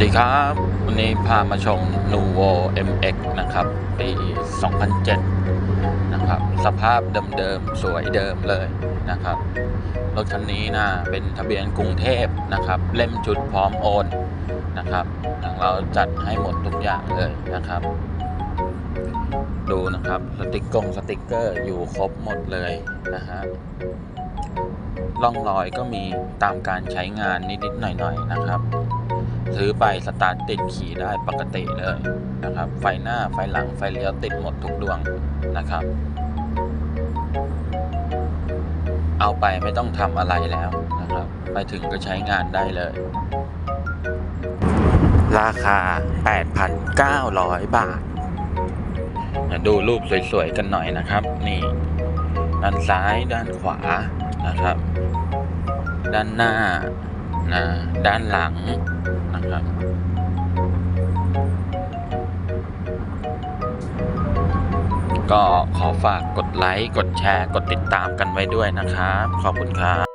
สดีครับ วันนี้พามาชม Nuvo MX นะครับ ปี 2007 นะครับ สภาพเดิมๆ สวยเดิมเลยนะครับ รถคันนี้นะเป็นทะเบียนกรุงเทพนะครับ เล่มจุดพร้อมโอนนะครับทางเราจัดให้หมดทุกอย่างเลยนะครับ ดูนะครับสติกกงสติกเกอร์อยู่ครบหมดเลยนะฮะร่องรอยก็มีตามการใช้งานนิดๆหน่อยๆนะครับ ซื้อไปสตาร์ทติดขี่ได้ปกติเลยนะครับ ไฟหน้าไฟหลังไฟเลี้ยวติดหมดทุกดวงนะครับ เอาไปไม่ต้องทำอะไรแล้วนะครับ ไปถึงก็ใช้งานได้เลย ราคา 8,900 บาทดูรูปสวยๆกันหน่อยนะครับ นี่ด้านซ้ายด้านขวานะครับ ด้านหน้านะด้านหลัง นะครับก็ขอฝากกดไลค์ กดแชร์ กดติดตามกันไว้ด้วยนะครับ ขอบคุณครับ